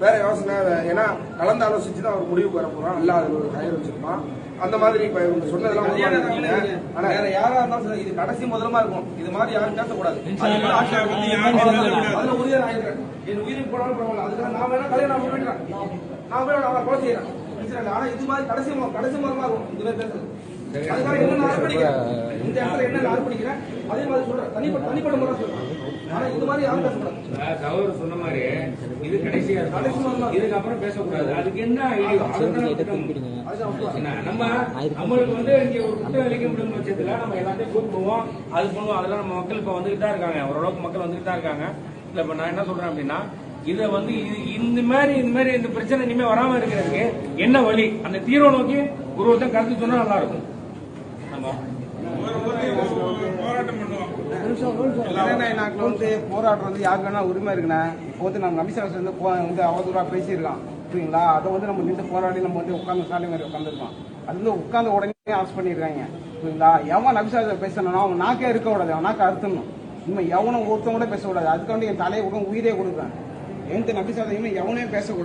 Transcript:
வேற யோசனை ஏன்னா கலந்து ஆலோசிச்சு தான் அவர் முடிவுக்கு வர போறோம் அல்ல அது ஒரு ஹையர் வச்சிருப்பான். அந்த மாதிரி இப்ப இவங்க சொன்னதெல்லாம். ஆனா வேற யாரா இருந்தாலும் சரி, இது கடைசி முதலமா இருக்கும். இது மாதிரி யாரும் பேசக்கூடாது. அதுல நான் இருக்கிறேன். என் உயிருக்கு போனாலும் பரவாயில்ல. அதுக்காக நான் வேணா கல்யாணம் பண்ணிக்கிறேன் நான் போய் அவனை கொலை செய்யறேன். ஆனா இது மாதிரி கடைசி மு- கடைசி முதலமா இருக்கும். இது மாதிரி பேசுறது அதுக்காக என்ன நான் அர்ப்பணிக்கிறேன்? இந்த இடத்துல என்ன நான் அர்ப்பணிக்கிறேன்? அதே மாதிரி சொல்றேன். தனிப்பட்ட தனிப்பட்ட முறை சொல்றேன். ஆனா இது மாதிரி யாரும் பேசக்கூடாது. சொன்ன மாதிரி இருக்கும் இதுக்கப்புறம் பேசக்கூடாது. அதுக்கு என்ன நம்ம நம்மளுக்கு வந்து இங்க ஒரு இழைக்க முடியும் பட்சத்துல நம்ம எல்லாத்தையும் கூப்பிடுவோம். அது பண்ணுவோம். அதெல்லாம் நம்ம மக்கள் இப்ப வந்துகிட்டு தான் இருக்காங்க. ஓரளவுக்கு மக்கள் வந்துகிட்டு தான் இருக்காங்க. இல்ல இப்ப நான் என்ன சொல்றேன் அப்படின்னா இத வந்து இந்த மாதிரி இந்த மாதிரி இந்த பிரச்சனை இனிமே வராம இருக்கிறதுக்கு என்ன வழி? அந்த தீர்வை நோக்கி ஒரு ஒருத்தன் கருத்து சொன்னா நல்லா இருக்கும். ஆமா நாட்டில் வந்து போராடுறது யாருக்கு வேணா உரிமை இருக்குண்ணே. இப்போ வந்து நம்ம அமித்ஷா வந்து போ- வந்து அவதூறா பேசியிருக்கான். புரியுங்களா? அதை வந்து நம்ம நின்று போராடி நம்ம வந்து உட்காந்து சாலை மாதிரி உட்காந்துருக்கோம் அது வந்து உட்காந்து உடனே அரெஸ்ட் பண்ணிடுறாங்க. புரியுங்களா? எவன் அமித்ஷா பேசணும் அவன் நாக்கே இருக்க கூடாது. அவன் நாக்கை அறுத்தணும் இனிமே எவனும் ஒருத்தன் கூட பேசக்கூடாது. அதுக்காண்டி என் தலையை கூட உயிரே கொடுக்குறேன். எந்த நபிசாதையுமே எவனையும் பேசக்கூடாது.